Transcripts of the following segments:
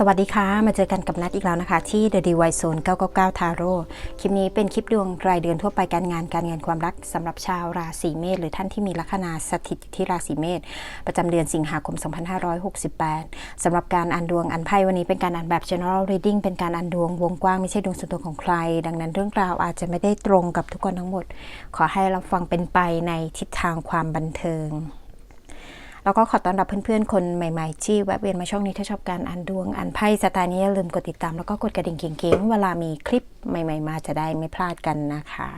สวัสดีค่ะ มาเจอกันกับนัดอีกแล้วนะคะ ที่ The d w i Zone 999 Tarot คลิปนี้เป็นคลิปดวงรายเดือนทั่วไปการงานการเงินความรักสำหรับชาวราศีเมษหรือท่านที่มีลัคนาสถิตอยู่ที่ราศีเมษประจำเดือนสิงหาคม 2568 สำหรับการอ่านดวงอันไพ่วันนี้เป็นการอ่านแบบ general reading เป็นการอ่านดวงวงกว้างไม่ใช่ดวงส่วนตัวของใคร ดังนั้นเรื่องราวอาจจะไม่ได้ตรงกับทุกคนทั้งหมด ขอให้เราฟังเป็นไปในทิศทางความบันเทิง แล้วก็ขอต้อนรับเพื่อนๆ คนใหม่ๆ ที่แวะเวียนมาช่องนี้ถ้าชอบการอ่านดวงอ่านไพ่สไตล์นี้อย่าลืมกดติดตามแล้วก็กดกระดิ่งเก๋งๆ เวลามีคลิปใหม่ ๆ มาจะได้ไม่พลาดกันนะคะ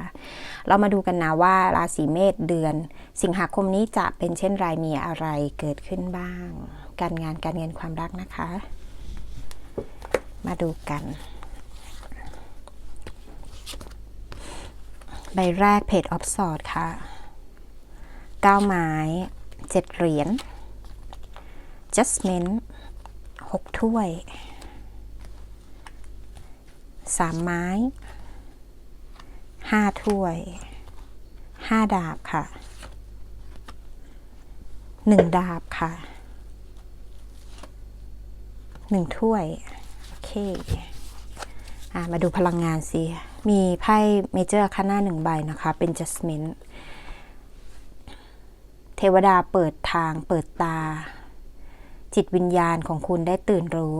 เรามาดูกันนะว่าราศีเมษเดือน สิงหาคมนี้จะเป็นเช่นไรมีอะไรเกิดขึ้นบ้าง การงานการเงินความรักนะคะ มาดูกันใบแรกเพจออฟสอดค่ะเก้าไม้ เจ็ดเหรียญ Jasmine หกถ้วยสามไม้ห้าถ้วยห้าดาบค่ะหนึ่งดาบค่ะหนึ่งถ้วย โอเคมาดูพลังงานสิ มีไพ่เมเจอร์ค่าหน้าหนึ่งใบนะคะ เป็น Jasmine เทวดาเปิดทางเปิดตา จิตวิญญาณของคุณได้ตื่นรู้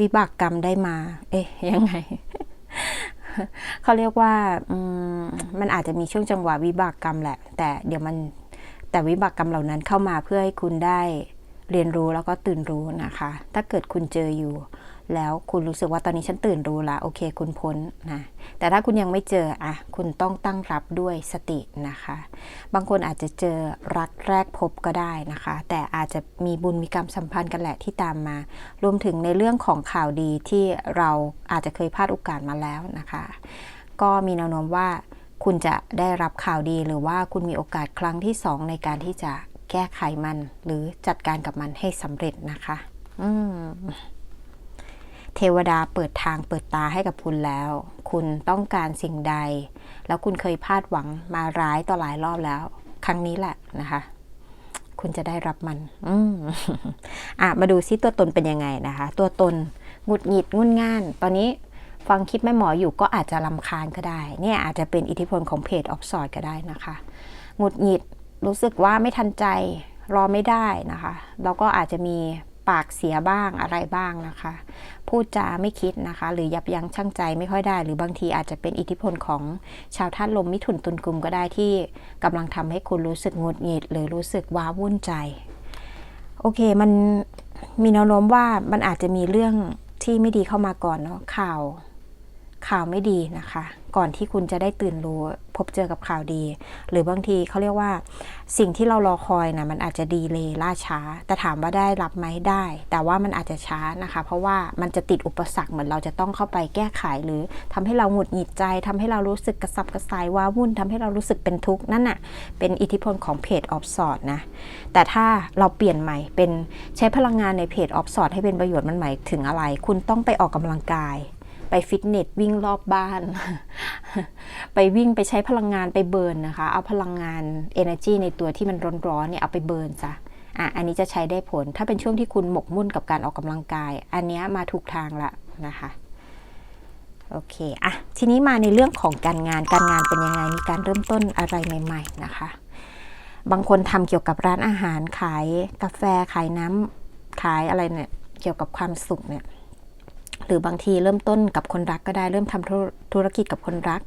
วิบากกรรมได้มา เอ๊ะยังไง เขาเรียกว่ามมันอาจจะมีช่วงจังหวะวิบากกรรมแหละ แต่เดี๋ยวมันแต่วิบากกรรมเหล่านั้นเข้ามาเพื่อให้คุณได้เรียนรู้แล้วก็ตื่นรู้นะคะ ถ้าเกิดคุณเจออยู่ แล้วคุณรู้สึกว่าตอนนี้ฉันตื่นรู้ละโอเค คุณพ้นนะแต่ถ้าคุณยังไม่เจออะคุณต้องตั้งรับด้วยสตินะคะ บางคนอาจจะเจอรักแรกพบก็ได้นะคะ แต่อาจจะมีบุญมีกรรมสัมพันธ์กันแหละที่ตามมา รวมถึงในเรื่องของข่าวดีที่เราอาจจะเคยพลาดโอกาสมาแล้วนะคะ ก็มีแนวโน้มว่าคุณจะได้รับข่าวดีหรือว่าคุณมีโอกาสครั้งที่สองในการที่จะแก้ไขมันหรือจัดการกับมันให้สำเร็จนะคะ อืม เทวดาเปิดทางเปิดตาให้กับคุณแล้ว คุณต้องการสิ่งใด แล้วคุณเคยพลาดหวังมาร้ายต่อหลายรอบแล้ว ครั้งนี้แหละนะคะ คุณจะได้รับมัน อืมอะ มาดูซิตัวตนเป็นยังไงนะคะ ตัวตนหงุดหงิดงุนง่าน ตอนนี้ฟังคลิปแม่หมออยู่ก็อาจจะลำคาญก็ได้ เนี่ยอาจจะเป็นอิทธิพลของเพจออฟซอยก็ได้นะคะหงุดหงิดรู้สึกว่าไม่ทันใจรอไม่ได้นะคะแล้วก็อาจจะมี ปากเสียบ้างอะไรบ้างนะคะ พูดจาไม่คิดนะคะ หรือยับยั้งชั่งใจไม่ค่อยได้ หรือบางทีอาจจะเป็นอิทธิพลของชาวธาตุลมมิถุนตุลกลุ่มก็ได้ที่กำลังทำให้คุณรู้สึกงุดหงิด หรือรู้สึกว้าวุ่นใจ โอเคมันมีแนวโน้มว่ามันอาจจะมีเรื่องที่ไม่ดีเข้ามาก่อนเนาะข่าว ข่าวไม่ดีนะคะ ก่อนที่คุณจะได้ตื่นรู้พบเจอกับข่าวดี หรือบางทีเขาเรียกว่า สิ่งที่เรารอคอยนะมันอาจจะดีเลยล่าช้า แต่ถามว่าได้รับไหมได้ แต่ว่ามันอาจจะช้านะคะ เพราะว่ามันจะติดอุปสรรคเหมือนเราจะต้องเข้าไปแก้ไขหรือทำให้เราหงุดหงิดใจทำให้เรารู้สึกกระสับกระส่ายว้าวุ่นทำให้เรารู้สึกเป็นทุกข์นั่นน่ะเป็นอิทธิพลของเพจออฟสอดนะแต่ถ้าเราเปลี่ยนใหม่เป็นใช้พลังงานในเพจออฟสอดให้เป็นประโยชน์มันหมายถึงอะไร คุณต้องไปออกกำลังกาย ไปฟิตเนสวิ่งรอบบ้าน ไปวิ่งไปใช้พลังงานไปเบิร์นนะคะ เอาพลังงาน energy ในตัวที่มันร้อนๆเนี่ยเอาไปเบิร์นซะอะอันนี้จะใช้ได้ผล ถ้าเป็นช่วงที่คุณหมกมุ่นกับการออกกำลังกาย อันนี้มาถูกทางละนะคะโอเคอะทีนี้มาในเรื่องของการงาน การงานเป็นยังไง มีการเริ่มต้นอะไรใหม่ ๆ นะคะ บางคนทำเกี่ยวกับร้านอาหารขายกาแฟขายน้ำขายอะไรเนี่ย เกี่ยวกับความสุขเนี่ย หรือบางทีเริ่มต้นกับคนรักก็ได้เริ่มทำธุรกิจกับคนรัก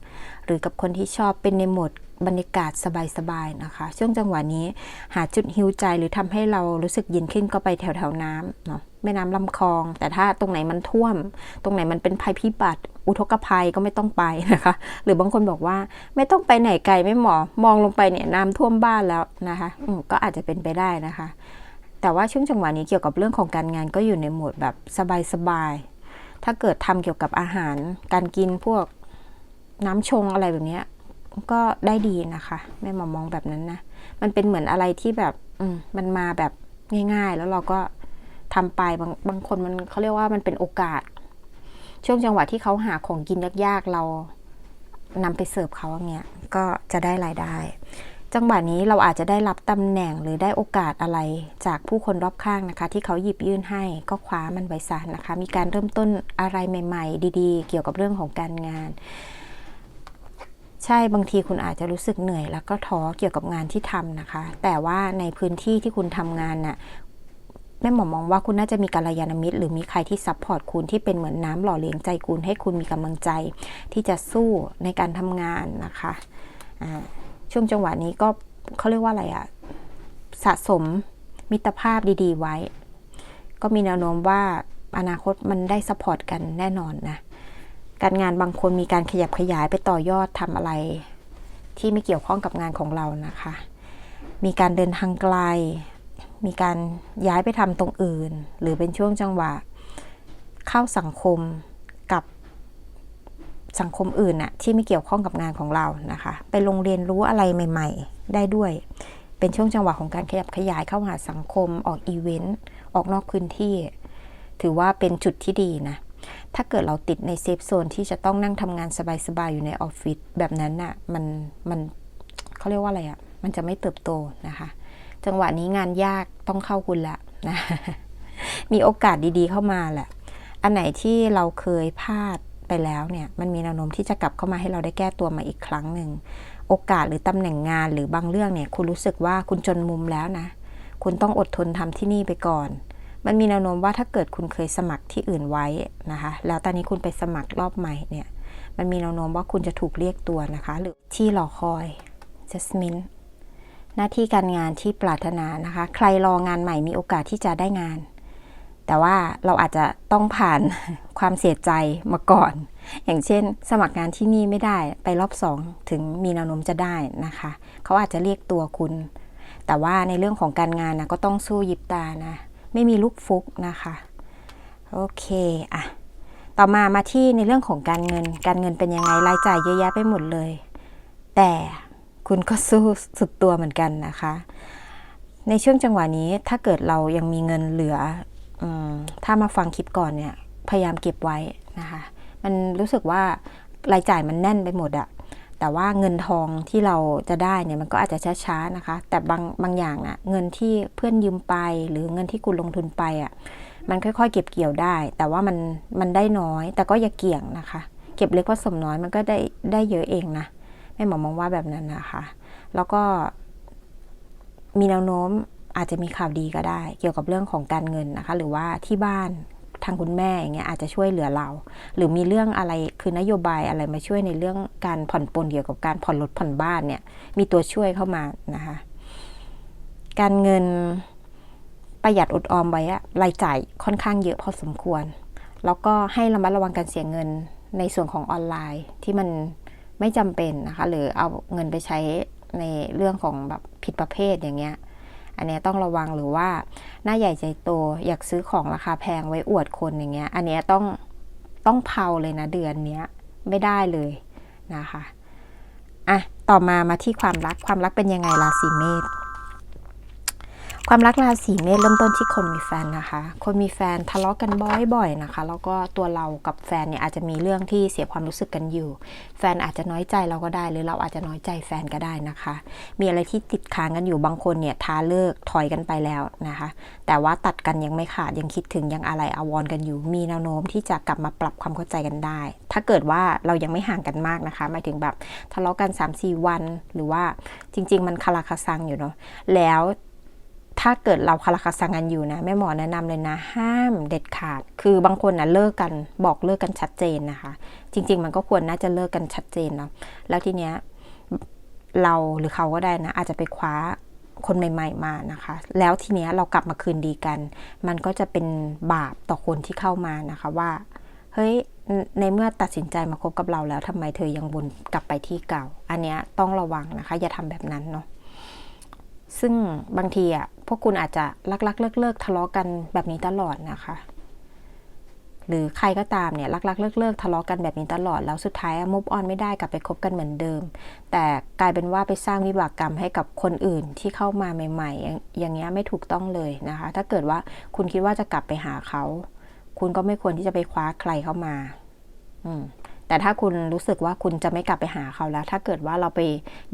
หรือกับคนที่ชอบเป็นในโหมดบรรยากาศสบายๆนะคะ ช่วงจังหวะนี้หาจุดฮิวใจหรือทำให้เรารู้สึกเย็นขึ้นก็ไปแถวๆน้ำเนาะแม่น้ำลำคลอง แต่ถ้าตรงไหนมันท่วม ตรงไหนมันเป็นภัยพิบัติ อุทกภัยก็ไม่ต้องไปนะคะ หรือบางคนบอกว่าไม่ต้องไปไหนไกลไม่หมอมองลงไปเนี่ยน้ำท่วมบ้านแล้วนะคะก็อาจจะเป็นไปได้นะคะ แต่ว่าช่วงจังหวะนี้เกี่ยวกับเรื่องของการงานก็อยู่ในโหมดแบบสบายๆ ถ้าเกิดทำเกี่ยวกับอาหาร การกินพวกน้ำชงอะไรแบบนี้ก็ได้ดีนะคะแม่หมอมองแบบนั้นนะ มันเป็นเหมือนอะไรที่แบบอืมมันมาแบบง่าย ๆ แล้วเราก็ทำไปบางบางคนมันเขาเรียกว่ามันเป็นโอกาส ช่วงจังหวะที่เขาหาของกินยากๆเรานำไปเสิร์ฟเขาอย่างเงี้ยก็จะได้รายได้ จังหวะนี้เราอาจจะได้รับตำแหน่งหรือได้โอกาสอะไรจากผู้คนรอบข้างนะคะ ที่เขาหยิบยื่นให้ก็คว้ามันไว้ซะนะคะ มีการเริ่มต้นอะไรใหม่ ๆ ดีๆ เกี่ยวกับเรื่องของการงาน ใช่บางทีคุณอาจจะรู้สึกเหนื่อย แล้วก็ท้อเกี่ยวกับงานที่ทำนะคะ แต่ว่าในพื้นที่ที่คุณทำงานน่ะแม่หมอมองว่าคุณน่าจะมีกัลยาณมิตร หรือมีใครที่ซัพพอร์ตคุณที่เป็นเหมือนน้ำหล่อเลี้ยงใจคุณให้คุณมีกำลังใจ ที่จะสู้ในการทำงานนะคะอ่า ช่วงจังหวะนี้ก็เขาเรียกว่าอะไรอะสะสมมิตรภาพดี ๆ ไว้ ก็มีแนวโน้มว่าอนาคตมันได้ซัพพอร์ตกันแน่นอนนะ การงานบางคนมีการขยับขยายไปต่อยอดทำอะไร ที่ไม่เกี่ยวข้องกับงานของเรานะคะ มีการเดินทางไกล มีการย้ายไปทำตรงอื่น หรือเป็นช่วงจังหวะ เข้าสังคม สังคมอื่นน่ะที่ไม่เกี่ยวข้องกับงานของเรานะคะ ไปลงเรียนรู้อะไรใหม่ ๆ ได้ด้วย เป็นช่วงจังหวะของการขยับขยายเข้าหาสังคมออกอีเวนต์ออกนอกพื้นที่ ถือว่าเป็นจุดที่ดีนะถ้าเกิดเราติดในเซฟโซนที่จะต้องนั่งทำงานสบายๆอยู่ในออฟฟิศแบบนั้นน่ะมันมันเขาเรียกว่าอะไรอะ่ะมันจะไม่เติบโตนะคะ จังหวะนี้งานยากต้องเข้าคุณละนะมีโอกาสดีๆเข้ามาแหละ อันไหนที่เราเคยพลาด ไปแล้วเนี่ยมันมีแนวโน้มที่จะกลับเข้ามาให้เราได้แก้ตัวมาอีกครั้งหนึ่งโอกาสหรือตำแหน่งงานหรือบางเรื่องเนี่ยคุณรู้สึกว่าคุณจนมุมแล้วนะ คุณต้องอดทนทำที่นี่ไปก่อน มันมีแนวโน้มว่าถ้าเกิดคุณเคยสมัครที่อื่นไว้นะคะ แล้วตอนนี้คุณไปสมัครรอบใหม่เนี่ยมันมีแนวโน้มว่าคุณจะถูกเรียกตัวนะคะ หรือที่รอคอย Jasmine หน้าที่การงานที่ปรารถนานะคะ ใครรองานใหม่มีโอกาสที่จะได้งาน แต่ว่าเราอาจจะต้องผ่าน ความเสียใจมาก่อน อย่างเช่น สมัครงานที่นี่ไม่ได้ไปรอบสองถึงมีแนวโน้มจะได้นะคะ เขาอาจจะเรียกตัวคุณ แต่ว่าในเรื่องของการงานนะก็ต้องสู้ยิบตานะ ไม่มีลูกฟุกนะคะ โอเคอะต่อมามาที่ในเรื่องของการเงิน การเงินเป็นยังไงรายจ่ายเยอะแยะไปหมดเลย แต่คุณก็สู้สุดตัวเหมือนกันนะคะ ในช่วงจังหวะนี้ถ้าเกิดเรายังมีเงินเหลืออถ้ามาฟังคลิปก่อนเนี่ย พยายามเก็บไว้นะคะ มันรู้สึกว่ารายจ่ายมันแน่นไปหมดอะแต่ว่าเงินทองที่เราจะได้เนี่ยมันก็อาจจะช้าๆนะคะ แต่บางบางอย่างนะเงินที่เพื่อนยืมไป หรือเงินที่คุณลงทุนไปอะ่ะมันค่อยๆ เก็บเกี่ยวได้ แต่ว่ามันมันได้น้อย แต่ก็อย่าเกี่ยงนะคะ เก็บเล็กผสมน้อยมันก็ได้ได้เยอะเองนะแม่หมอมองว่าแบบนั้นนะคะ แล้วก็มีแนวโน้มอาจจะมีข่าวดีก็ได้ เกี่ยวกับเรื่องของการเงินนะคะ หรือว่าที่บ้าน ทางคุณแม่อย่างเงี้ยอาจจะช่วยเหลือเรา หรือมีเรื่องอะไรคือนโยบายอะไรมาช่วยในเรื่องการผ่อนปลนเกี่ยวกับการผ่อนรถผ่อนบ้านเนี่ยมีตัวช่วยเข้ามานะคะการเงินประหยัดอดออมไว้อะรายจ่ายค่อนข้างเยอะพอสมควร แล้วก็ให้ระมัดระวังการเสียเงินในส่วนของออนไลน์ที่มันไม่จำเป็นนะคะ หรือเอาเงินไปใช้ในเรื่องของแบบผิดประเภทอย่างเงี้ย อันนี้ต้องระวังหรือว่าหน้าใหญ่ใจโตอยากซื้อของราคาแพงไว้อวดคนอย่างเงี้ย อันนี้ต้องต้องเผาเลยนะเดือนเนี้ยไม่ได้เลยนะคะอะต่อมามาที่ความรักความรักเป็นยังไงราศีเมษ ความรักราศีเมษเริ่มต้นที่คนมีแฟนนะคะ คนมีแฟนทะเลาะกันบ่อยๆนะคะ แล้วก็ตัวเรากับแฟนเนี่ยอาจจะมีเรื่องที่เสียความรู้สึกกันอยู่ แฟนอาจจะน้อยใจเราก็ได้ หรือเราอาจจะน้อยใจแฟนก็ได้นะคะ มีอะไรที่ติดค้างกันอยู่บางคนเนี่ยท้าเลิกถอยกันไปแล้วนะคะ แต่ว่าตัดกันยังไม่ขาดยังคิดถึงยังอะไรอาวรกันอยู่ มีแนวโน้มที่จะกลับมาปรับความเข้าใจกันได้ ถ้าเกิดว่าเรายังไม่ห่างกันมากนะคะหมายถึงแบบทะเลาะกัน 3-4 วันหรือว่าจริง ๆ มันคาราคาซังอยู่เนาะแล้ว ถ้าเกิดเราคาราคาซังกันอยู่นะแม่หมอแนะนำเลยนะ ห้ามเด็ดขาด คือบางคนนะเลิกกันบอกเลิกกันชัดเจนนะคะ จริง ๆ มันก็ควรน่าจะเลิกกันชัดเจนเนาะแล้วทีเนี้ยเราหรือเขาก็ได้นะ อาจจะไปคว้าคนใหม่ ๆ มานะคะ แล้วทีเนี้ยเรากลับมาคืนดีกัน มันก็จะเป็นบาปต่อคนที่เข้ามานะคะว่า เฮ้ยในเมื่อตัดสินใจมาคบกับเราแล้วทำไมเธอยังวนกลับไปที่เก่า อันเนี้ยต้องระวังนะคะ อย่าทำแบบนั้นเนาะ ซึ่งบางทีอะพวกคุณอาจจะลักๆ เลิกๆทะเลาะกันแบบนี้ตลอดนะคะ หรือใครก็ตามเนี่ยลักๆเลิกๆทะเลาะกันแบบนี้ตลอดแล้วสุดท้ายมุฟออนไม่ได้กลับไปคบกันเหมือนเดิม แต่กลายเป็นว่าไปสร้างวิบากกรรมให้กับคนอื่นที่เข้ามาใหม่ ๆ อย่างเงี้ยไม่ถูกต้องเลยนะคะ ถ้าเกิดว่าคุณคิดว่าจะกลับไปหาเขา คุณก็ไม่ควรที่จะไปคว้าใครเข้ามา อืมแต่ถ้าคุณรู้สึกว่าคุณจะไม่กลับไปหาเขาแล้ว ถ้าเกิดว่าเราไป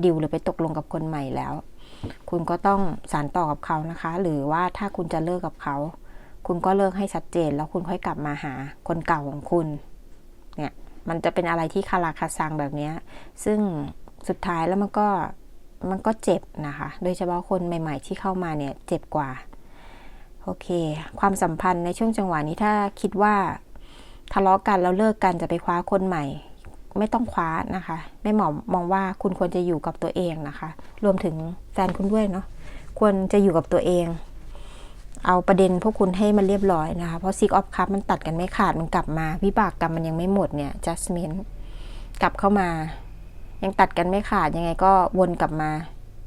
ดิวหรือไปตกลงกับคนใหม่แล้ว คุณก็ต้องสานต่อกับเขานะคะ หรือว่าถ้าคุณจะเลิกกับเขา คุณก็เลิกให้ชัดเจน แล้วคุณค่อยกลับมาหาคนเก่าของคุณ เนี่ย มันจะเป็นอะไรที่คาราคาซังแบบนี้ ซึ่งสุดท้ายแล้วมันก็มันก็เจ็บนะคะ โดยเฉพาะคนใหม่ ๆ ที่เข้ามาเนี่ยเจ็บกว่า โอเค ความสัมพันธ์ในช่วงจังหวะนี้ถ้าคิดว่าทะเลาะกันแล้วเลิกกันจะไปคว้าคนใหม่ ไม่ต้องคว้านะคะแม่หมอมองว่าคุณควรจะอยู่กับตัวเองนะคะ รวมถึงแฟนคุณด้วยเนาะควรจะอยู่กับตัวเอง เอาประเด็นพวกคุณให้มันเรียบร้อยนะคะ เพราะซิกออฟคัพมันตัดกันไม่ขาดมันกลับมาวิบากกรรมมันยังไม่หมดเนี่ยจัสมินกลับเข้ามา ยังตัดกันไม่ขาดยังไงก็วนกลับมา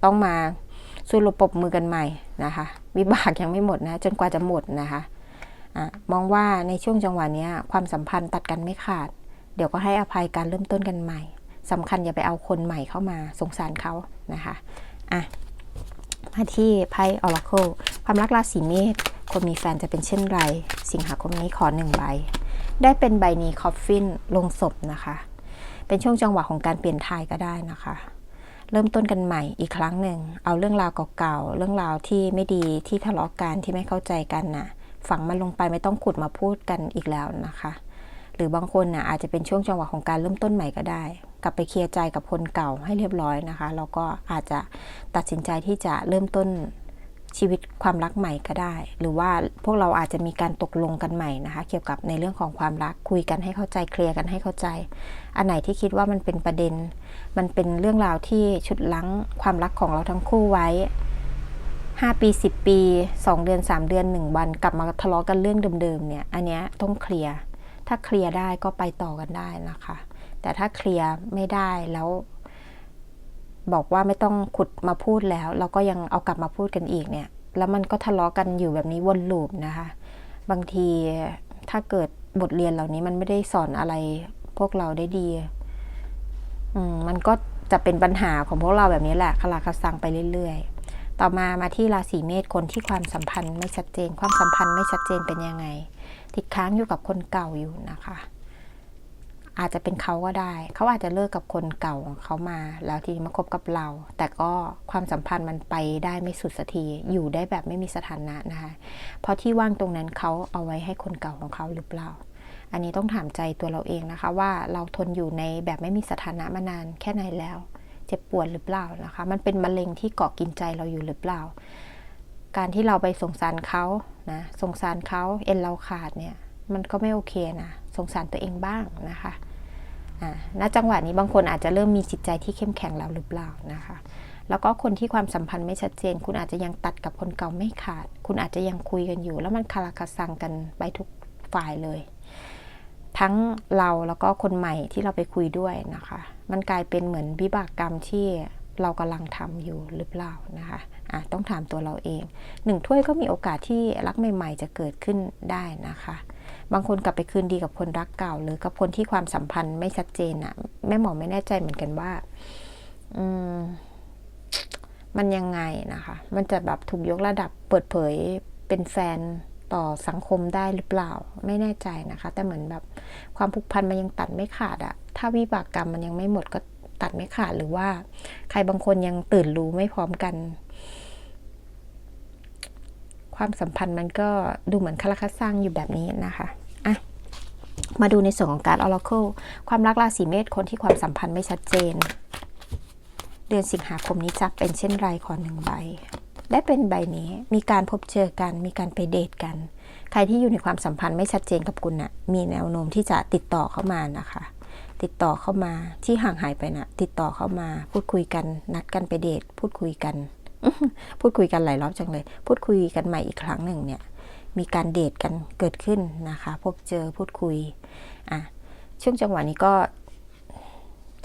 ต้องมาสู้รบปรบมือกันใหม่นะคะ วิบากยังไม่หมดนะ จนกว่าจะหมดนะคะอะมองว่าในช่วงจังหวะนี้ความสัมพันธ์ตัดกันไม่ขาด เดี๋ยวก็ให้อภัยการเริ่มต้นกันใหม่สำคัญอย่าไปเอาคนใหม่เข้ามาสงสารเขานะคะอะมาที่ไพ่ออราเคิลความรักราศีเมษคนมีแฟนจะเป็นเช่นไร สิงหาคมนี้ขอหนึ่งใบ ได้เป็นใบนี้คอฟฟินลงศพนะคะ เป็นช่วงจังหวะของการเปลี่ยนทายก็ได้นะคะ เริ่มต้นกันใหม่อีกครั้งหนึ่ง เอาเรื่องราวเก่าๆ เรื่องราวที่ไม่ดีที่ทะเลาะกันที่ไม่เข้าใจกันน่ะฝังมันลงไปไม่ต้องขุดมาพูดกันอีกแล้วนะคะ หรือบางคนน่ะอาจจะเป็นช่วงจังหวะของการเริ่มต้นใหม่ก็ได้ กลับไปเคลียร์ใจกับคนเก่าให้เรียบร้อยนะคะแล้วก็อาจจะตัดสินใจที่จะเริ่มต้นชีวิตความรักใหม่ก็ได้ หรือว่าพวกเราอาจจะมีการตกลงกันใหม่นะคะ เกี่ยวกับในเรื่องของความรักคุยกันให้เข้าใจเคลียร์กันให้เข้าใจ อันไหนที่คิดว่ามันเป็นประเด็น มันเป็นเรื่องราวที่ชุดลังความรักของเราทั้งคู่ไว้ 5 ปี 10 ปี 2 เดือน 3 เดือน 1 วัน กลับมาทะเลาะกันเรื่องเดิมๆเนี่ยอันเนี้ยต้องเคลียร์ ถ้าเคลียร์ได้ก็ไปต่อกันได้นะคะ แต่ถ้าเคลียร์ไม่ได้แล้ว บอกว่าไม่ต้องขุดมาพูดแล้ว เราก็ยังเอากลับมาพูดกันอีกเนี่ย แล้วมันก็ทะเลาะกันอยู่แบบนี้วนลูปนะคะ บางทีถ้าเกิดบทเรียนเหล่านี้มันไม่ได้สอนอะไรพวกเราได้ดี อืมมันก็จะเป็นปัญหาของพวกเราแบบนี้แหละคลาคาซังไปเรื่อย ๆ ต่อมามาที่ราศีเมษคนที่ความสัมพันธ์ไม่ชัดเจน ความสัมพันธ์ไม่ชัดเจนเป็นยังไง ติดค้างอยู่กับคนเก่าอยู่นะคะ อาจจะเป็นเขาก็ได้ เขาอาจจะเลิกกับคนเก่าของเขามา แล้วทีนี้มาคบกับเรา แต่ก็ความสัมพันธ์มันไปได้ไม่สุดสักทีอยู่ได้แบบไม่มีสถานะนะคะ เพราะที่ว่างตรงนั้นเขาเอาไว้ให้คนเก่าของเขาหรือเปล่า อันนี้ต้องถามใจตัวเราเองนะคะ ว่าเราทนอยู่ในแบบไม่มีสถานะมานานแค่ไหนแล้ว เจ็บปวดหรือเปล่านะคะ มันเป็นมะเร็งที่เกาะกินใจเราอยู่หรือเปล่า การที่เราไปสงสารเขานะสงสารเขาเอ็นเราขาดเนี่ยมันก็ไม่โอเคนะสงสารตัวเองบ้างนะคะอ่าณจังหวะนี้บางคนอาจจะเริ่มมีจิตใจที่เข้มแข็งแล้วหรือเปล่านะคะ แล้วก็คนที่ความสัมพันธ์ไม่ชัดเจน คุณอาจจะยังตัดกับคนเก่าไม่ขาด คุณอาจจะยังคุยกันอยู่ แล้วมันคาราคาซังกันไปทุกฝ่ายเลย ทั้งเราแล้วก็คนใหม่ที่เราไปคุยด้วยนะคะ มันกลายเป็นเหมือนวิบากกรรมที่ เรากำลังทำอยู่หรือเปล่านะคะอะต้องถามตัวเราเองหนึ่งถ้วยก็มีโอกาสที่รักใหม่ ๆ จะเกิดขึ้นได้นะคะ บางคนกลับไปคืนดีกับคนรักเก่า หรือกับคนที่ความสัมพันธ์ไม่ชัดเจนอะแม่หมอไม่แน่ใจเหมือนกันว่าอืมมันยังไงนะคะ มันจะแบบถูกยกระดับเปิดเผยเป็นแฟนต่อสังคมได้หรือเปล่า ไม่แน่ใจนะคะ แต่เหมือนแบบความผูกพันมันยังตัดไม่ขาดอะถ้าวิบากกรรมมันยังไม่หมดก็ ตัดไม่ขาดหรือว่า ใครบางคนยังตื่นรู้ไม่พร้อมกัน ความสัมพันธ์มันก็ดูเหมือนคาราคาซังอยู่แบบนี้นะคะอะมาดูในส่วนของการ Oracle ความรักราศีเมษคนที่ความสัมพันธ์ไม่ชัดเจน เดือนสิงหาคมนี้จะเป็นเช่นไรขอหนึ่งใบ ได้เป็นใบนี้มีการพบเจอกัน มีการไปเดทกัน ใครที่อยู่ในความสัมพันธ์ไม่ชัดเจนกับคุณนะ่ะมีแนวโน้มที่จะติดต่อเข้ามานะคะ ติดต่อเข้ามาที่ห่างหายไปนะ่ะ ติดต่อเข้ามา พูดคุยกัน นัดกันไปเดทพูดคุยกัน พูดคุยกันหลายรอบจังเลย พูดคุยกันใหม่อีกครั้งหนึ่งเนี่ย มีการเดทกันเกิดขึ้นนะคะ พบเจอพูดคุยอะช่วงจังหวะนี้ก็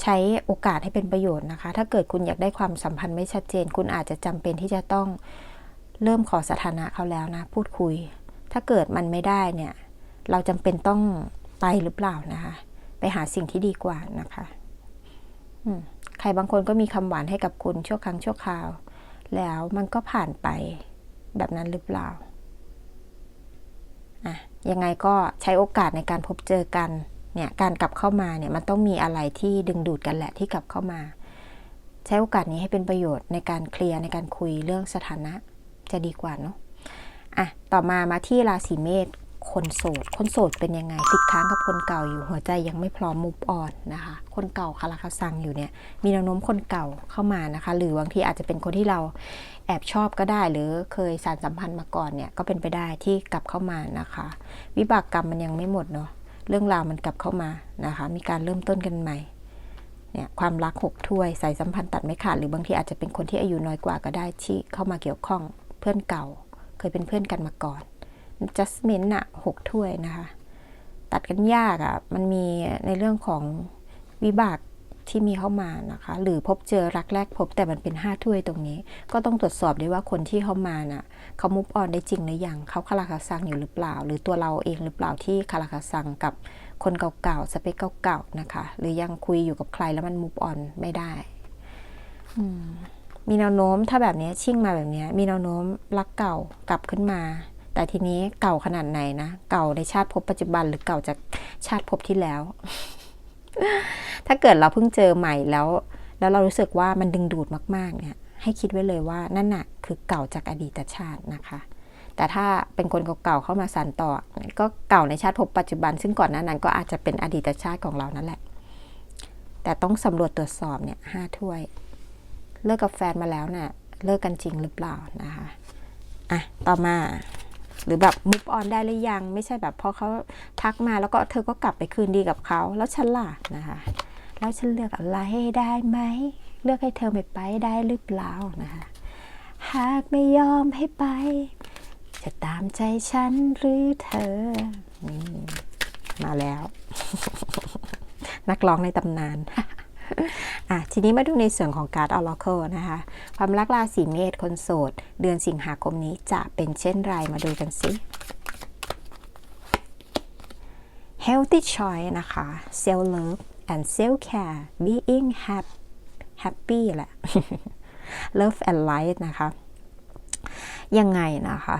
ใช้โอกาสให้เป็นประโยชน์นะคะ ถ้าเกิดคุณอยากได้ความสัมพันธ์ไม่ชัดเจน คุณอาจจะจำเป็นที่จะต้องเริ่มขอสถานะเขาแล้วนะ พูดคุย ถ้าเกิดมันไม่ได้เนี่ย เราจำเป็นต้องไปหรือเปล่านะคะ ไปหาสิ่งที่ดีกว่านะคะใครบางคนก็มีคำหวานให้กับคุณชั่วครั้งชั่วคราว แล้วมันก็ผ่านไปแบบนั้นหรือเปล่าอะยังไงก็ใช้โอกาสในการพบเจอกันเนี่ยการกลับเข้ามาเนี่ยมันต้องมีอะไรที่ดึงดูดกันแหละที่กลับเข้ามา ใช้โอกาสนี้ให้เป็นประโยชน์ในการเคลียร์ในการคุยเรื่องสถานะจะดีกว่าเนาะอะต่อมามาที่ราศีเมษ คนโสด คนโสดเป็นยังไง ติดค้างกับคนเก่าอยู่หัวใจยังไม่พร้อมมุฟออนนะคะ คนเก่าคาราคาซังอยู่เนี่ย มีแนวโน้มคนเก่าเข้ามานะคะ หรือบางทีอาจจะเป็นคนที่เราแอบชอบก็ได้ หรือเคยสารสัมพันธ์มาก่อนเนี่ย ก็เป็นไปได้ที่กลับเข้ามานะคะ วิบากกรรมมันยังไม่หมดเนาะ เรื่องราวมันกลับเข้ามานะคะ มีการเริ่มต้นกันใหม่เนี่ยความรักหกถ้วยสายสัมพันธ์ตัดไม่ขาดหรือบางทีอาจจะเป็นคนที่อายุน้อยกว่าก็ได้ที่เข้ามาเกี่ยวข้องเพื่อนเก่า เคยเป็นเพื่อนกันมาก่อน adjustment อะหกถ้วยนะคะ ตัดกันยากอะมันมีในเรื่องของวิบากที่มีเข้ามานะคะ หรือพบเจอรักแรกพบแต่มันเป็นห้าถ้วยตรงนี้ ก็ต้องตรวจสอบด้วยว่าคนที่เข้ามาน่ะเขามุฟออนได้จริงหรือยังเขาคาราคาซังอยู่หรือเปล่า หรือตัวเราเองหรือเปล่าที่คาราคาซังกับคนเก่าๆสเปคเก่าๆนะคะ หรือยังคุยอยู่กับใครแล้วมันมุฟออนไม่ได้มีแนวโน้มถ้าแบบนี้ชิ่งมาแบบนี้มีแนวโน้มรักเก่ากลับขึ้นมา แต่ทีนี้เก่าขนาดไหนนะ เก่าในชาติภพปัจจุบันหรือเก่าจากชาติภพที่แล้ว ถ้าเกิดเราเพิ่งเจอใหม่แล้ว แล้วเรารู้สึกว่ามันดึงดูดมาก ๆ เนี่ย ให้คิดไว้เลยว่านั่นน่ะ คือเก่าจากอดีตชาตินะคะ แต่ถ้าเป็นคนเก่าๆเข้ามาสานต่อ ก็เก่าในชาติภพปัจจุบัน ซึ่งก่อนหน้านั้นก็อาจจะเป็นอดีตชาติของเรานั่นแหละ แต่ต้องสำรวจตรวจสอบเนี่ยห้าถ้วย เลิกกับแฟนมาแล้วน่ะเลิกกันจริงหรือเปล่านะคะ อะ ต่อมา หรือแบบมุฟออนได้หรือยัง ไม่ใช่แบบพอเขาทักมาแล้วก็เธอก็กลับไปคืนดีกับเขาแล้วฉันล่ะนะคะแล้วฉันเลือกอะไรได้ไหมเลือกให้เธอไม่ไปได้หรือเปล่านะคะหากไม่ยอมให้ไป จะตามใจฉันหรือเธอมาแล้ว นักร้องในตำนาน อะทีนี้มาดูในส่วนของการ์ดออร์เคิลนะคะ ความรักราศีเมษคนโสด เดือนสิงหาคมนี้จะเป็นเช่นไรมาดูกันสิ healthy choice นะคะ self love and self care being happy happy แหละ love and light นะคะ ยังไงนะคะ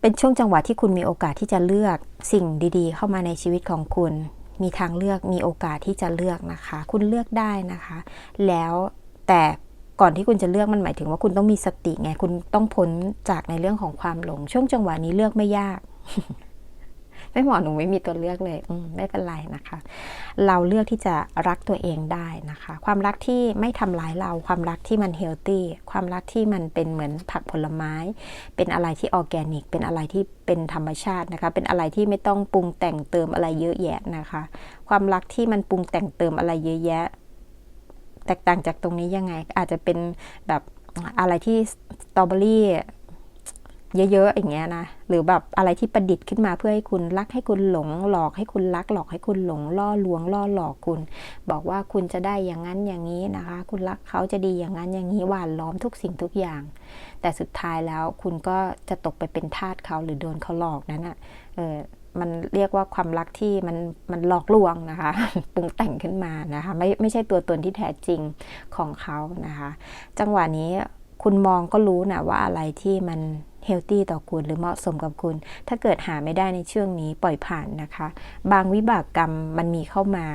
เป็นช่วงจังหวะที่คุณมีโอกาสที่จะเลือกสิ่งดี ๆ เข้ามาในชีวิตของคุณ มีทางเลือกมีโอกาสที่จะเลือกนะคะ คุณเลือกได้นะคะ แล้วแต่ก่อนที่คุณจะเลือกมันหมายถึงว่าคุณต้องมีสติไง คุณต้องพ้นจากในเรื่องของความหลง ช่วงจังหวะนี้เลือกไม่ยาก ไม่หมอหนูไม่มีตัวเลือกเลยอืมไม่เป็นไรนะคะ เราเลือกที่จะรักตัวเองได้นะคะ ความรักที่ไม่ทำร้ายเรา ความรักที่มันเฮลตี้ความรักที่มันเป็นเหมือนผักผลไม้ เป็นอะไรที่ออร์แกนิก เป็นอะไรที่เป็นธรรมชาตินะคะ เป็นอะไรที่ไม่ต้องปรุงแต่งเติมอะไรเยอะแยะนะคะ ความรักที่มันปรุงแต่งเติมอะไรเยอะแยะ แตกต่างจากตรงนี้ยังไง อาจจะเป็นแบบอะไรที่สตรอเบอรี่ เยอะๆอย่างเงี้ยนะหรือแบบอะไรที่ประดิษฐ์ขึ้นมาเพื่อให้คุณรักให้คุณหลงหลอกให้คุณรักหลอกให้คุณหลงล่อลวงล่อหลอกคุณ บอกว่าคุณจะได้อย่างนั้นอย่างนี้นะคะ คุณรักเขาจะดีอย่างนั้นอย่างนี้หวานล้อมทุกสิ่งทุกอย่าง แต่สุดท้ายแล้วคุณก็จะตกไปเป็นทาสเขาหรือโดนเขาหลอกนั้นอะ่ะเออมันเรียกว่าความรักที่มันมันหลอกลวงนะคะปรุงแต่งขึ้นมานะคะ ไม่ไม่ใช่ตัวตนที่แท้จริงของเขานะคะ จังหวะนี้คุณมองก็รู้นะว่าอะไรที่มัน เฮลตี้ต่อคุณหรือเหมาะสมกับคุณ ถ้าเกิดหาไม่ได้ในช่วงนี้ปล่อยผ่านนะคะ บางวิบากกรรมมันมีเข้ามา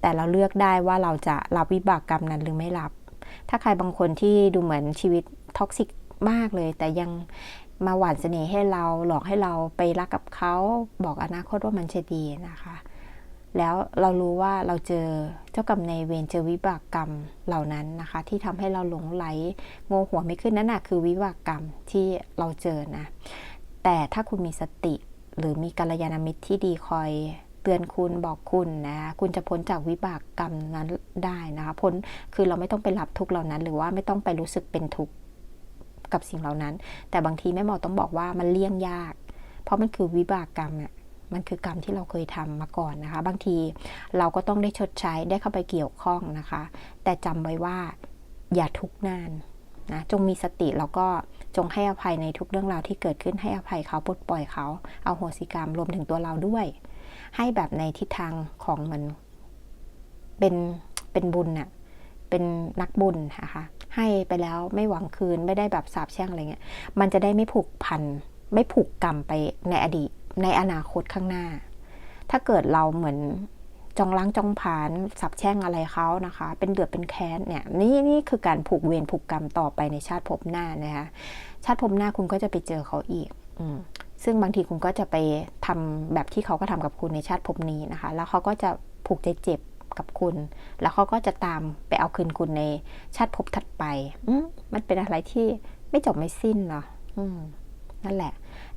แต่เราเลือกได้ว่าเราจะรับวิบากกรรมนั้นหรือไม่รับ ถ้าใครบางคนที่ดูเหมือนชีวิตท็อกซิกมากเลย แต่ยังมาหวานเสน่ห์ให้เราหลอกให้เราไปรักกับเขาบอกอนาคตว่ามันจะดีนะคะ แล้วเรารู้ว่าเราเจอเจ้ากรรมในเวรเจอวิบากกรรมเหล่านั้นนะคะ ที่ทำให้เราหลงไหลโงหัวไม่ขึ้นนั่นนะคือวิบากกรรมที่เราเจอนะ แต่ถ้าคุณมีสติหรือมีกัลยาณมิตรที่ดีคอยเตือนคุณบอกคุณนะคุณจะพ้นจากวิบากกรรมนั้นได้นะคะพ้นคือเราไม่ต้องไปรับทุกเหล่านั้น หรือว่าไม่ต้องไปรู้สึกเป็นทุกข์กับสิ่งเหล่านั้น แต่บางทีแม่หมอต้องบอกว่ามันเลี่ยงยาก เพราะมันคือวิบากกรรมเนี่ย มันคือกรรมที่เราเคยทำมาก่อนนะคะ บางทีเราก็ต้องได้ชดใช้ได้เข้าไปเกี่ยวข้องนะคะ แต่จำไว้ว่าอย่าทุกข์นานนะจงมีสติแล้วก็จงให้อภัยในทุกเรื่องราวที่เกิดขึ้นให้อภัยเขาปลดปล่อยเขาเอาโหสิกรรมรวมถึงตัวเราด้วย ให้แบบในทิศทางของมันเป็นเป็นบุญน่ะเป็นนักบุญนะคะให้ไปแล้วไม่หวังคืนไม่ได้แบบสาบแช่งอะไรเงี้ยมันจะได้ไม่ผูกพัน ไม่ผูกกรรมไปในอดีต ในอนาคตข้างหน้า ถ้าเกิดเราเหมือนจองล้างจองผานสับแช่งอะไรเขานะคะ เป็นเดือดเป็นแค้นเนี่ยนี่นี่คือการผูกเวรผูกกรรมต่อไปในชาติภพหน้านะคะชาติภพหน้าคุณก็จะไปเจอเขาอีกอซึ่งบางทีคุณก็จะไปทำแบบที่เขาก็ทำกับคุณในชาติภพนี้นะคะ แล้วเขาก็จะผูกใจเจ็บกับคุณ แล้วเขาก็จะตามไปเอาคืนคุณในชาติภพถัดไปอมมันเป็นอะไรที่ไม่จบไม่สิ้นเนาะอืม นั่นแหละ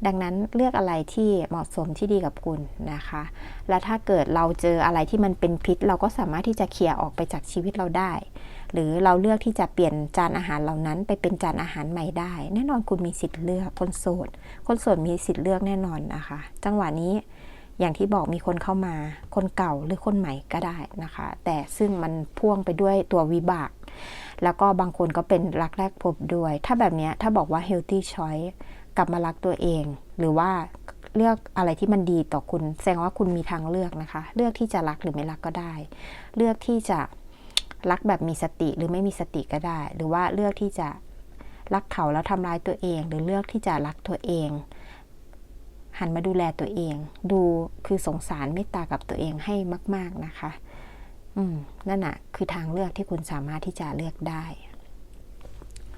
ดังนั้นเลือกอะไรที่เหมาะสมที่ดีกับคุณนะคะ และถ้าเกิดเราเจออะไรที่มันเป็นพิษ เราก็สามารถที่จะเคลียร์ออกไปจากชีวิตเราได้ หรือเราเลือกที่จะเปลี่ยนจานอาหารเหล่านั้น ไปเป็นจานอาหารใหม่ได้ แน่นอนคุณมีสิทธิ์เลือกคนโสด คนโสดมีสิทธิ์เลือกแน่นอนนะคะ จังหวะนี้อย่างที่บอกมีคนเข้ามา คนเก่าหรือคนใหม่ก็ได้นะคะ แต่ซึ่งมันพ่วงไปด้วยตัววิบาก แล้วก็บางคนก็เป็นรักแรกพบด้วย ถ้าแบบนี้ถ้าบอกว่า healthy choice กลับมารักตัวเอง หรือว่าเลือกอะไรที่มันดีต่อคุณ แสดงว่าคุณมีทางเลือกนะคะ เลือกที่จะรักหรือไม่รักก็ได้ เลือกที่จะรักแบบมีสติหรือไม่มีสติก็ได้ หรือว่าเลือกที่จะรักเขาแล้วทำร้ายตัวเอง หรือเลือกที่จะรักตัวเอง หันมาดูแลตัวเอง ดูคือสงสารเมตตากับตัวเองให้มาก ๆนะคะ อืมนั่นน่ะคือทางเลือกที่คุณสามารถที่จะเลือกได้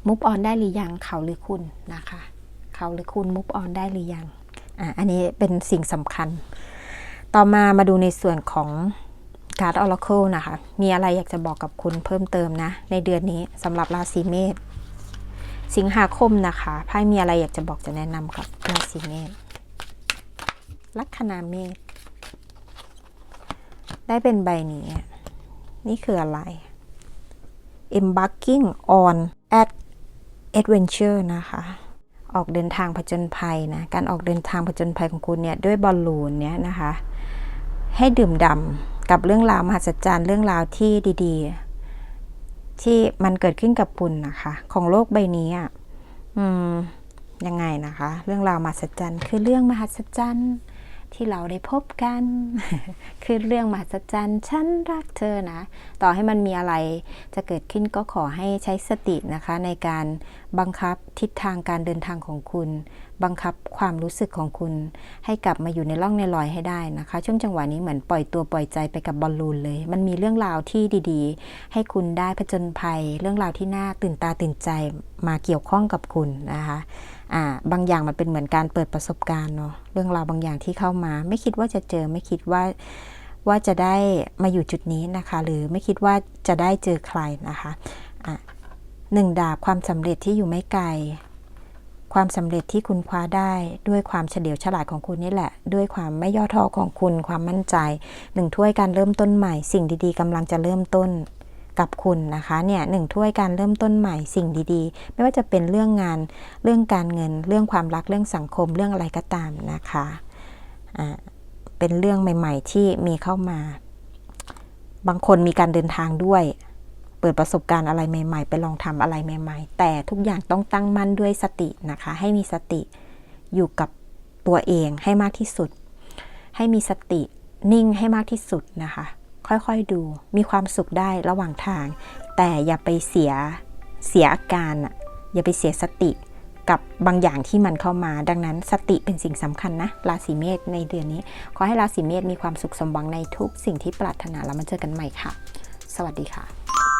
มุฟออนได้หรือยังเขาหรือคุณนะคะ เขาหรือคุณมุฟออนได้หรือยังอะอันนี้เป็นสิ่งสำคัญ ต่อมามาดูในส่วนของการ์ดออร์เคิลนะคะ มีอะไรอยากจะบอกกับคุณเพิ่มเติมนะ ในเดือนนี้สำหรับราศีเมษสิงหาคมนะคะไพ่มีอะไรอยากจะบอกจะแนะนำกับราศีเมษลัคนาเมษได้เป็นใบนี้ นี่คืออะไร embarking on at adventure นะคะ ออกเดินทางผจญภัยนะการออกเดินทางผจญภัยของคุณเนี่ยด้วยบอลลูนเนี่ยนะคะ ให้ดื่มด่ำกับเรื่องราวมหัศจรรย์เรื่องราวที่ดีๆ ที่มันเกิดขึ้นกับคุณนะคะ ของโลกใบนี้อะอืมยังไงนะคะ เรื่องราวมหัศจรรย์คือเรื่องมหัศจรรย์ ที่เราได้พบกัน คือเรื่องมหัศจรรย์ฉันรักเธอนะ ต่อให้มันมีอะไรจะเกิดขึ้นก็ขอให้ใช้สตินะคะ ในการบังคับทิศทางการเดินทางของคุณ บังคับความรู้สึกของคุณ ให้กลับมาอยู่ในร่องในรอยให้ได้นะคะ ช่วงจังหวะนี้เหมือนปล่อยตัวปล่อยใจไปกับบอลลูนเลย มันมีเรื่องราวที่ดีๆ ให้คุณได้ผจญภัย เรื่องราวที่น่าตื่นตาตื่นใจมาเกี่ยวข้องกับคุณนะคะ อ่าบางอย่างมันเป็นเหมือนการเปิดประสบการณ์เนาะเรื่องราวบางอย่างที่เข้ามา ไม่คิดว่าจะเจอไม่คิดว่าว่าจะได้มาอยู่จุดนี้นะคะ หรือไม่คิดว่าจะได้เจอใครนะคะอะหนึ่งดาบความสำเร็จที่อยู่ไม่ไกล ความสำเร็จที่คุณคว้าได้ด้วยความเฉลียวฉลาดของคุณนี่แหละ ด้วยความไม่ย่อท้อของคุณความมั่นใจหนึ่งถ้วยการเริ่มต้นใหม่ สิ่งดีๆกำลังจะเริ่มต้น กับคุณนะคะเนี่ยหนึ่งถ้วยการเริ่มต้นใหม่สิ่งดีๆ ไม่ว่าจะเป็นเรื่องงานเรื่องการเงิน เรื่องความรักเรื่องสังคมเรื่องอะไรก็ตามนะคะอ่าเป็นเรื่องใหม่ ๆ ที่มีเข้ามา บางคนมีการเดินทางด้วย เปิดประสบการณ์อะไรใหม่ ๆ ไปลองทำอะไรใหม่ ๆ แต่ทุกอย่างต้องตั้งมั่นด้วยสตินะคะ ให้มีสติอยู่กับตัวเองให้มากที่สุด ให้มีสตินิ่งให้มากที่สุดนะคะ ค่อยๆดู มีความสุขได้ระหว่างทาง แต่อย่าไปเสียเสียอาการอะอย่าไปเสียสติกับบางอย่างที่มันเข้ามา ดังนั้นสติเป็นสิ่งสำคัญนะราศีเมษในเดือนนี้ ขอให้ราศีเมษมีความสุขสมหวังในทุกสิ่งที่ปรารถนาแล้วมาเจอกันใหม่ค่ะ สวัสดีค่ะ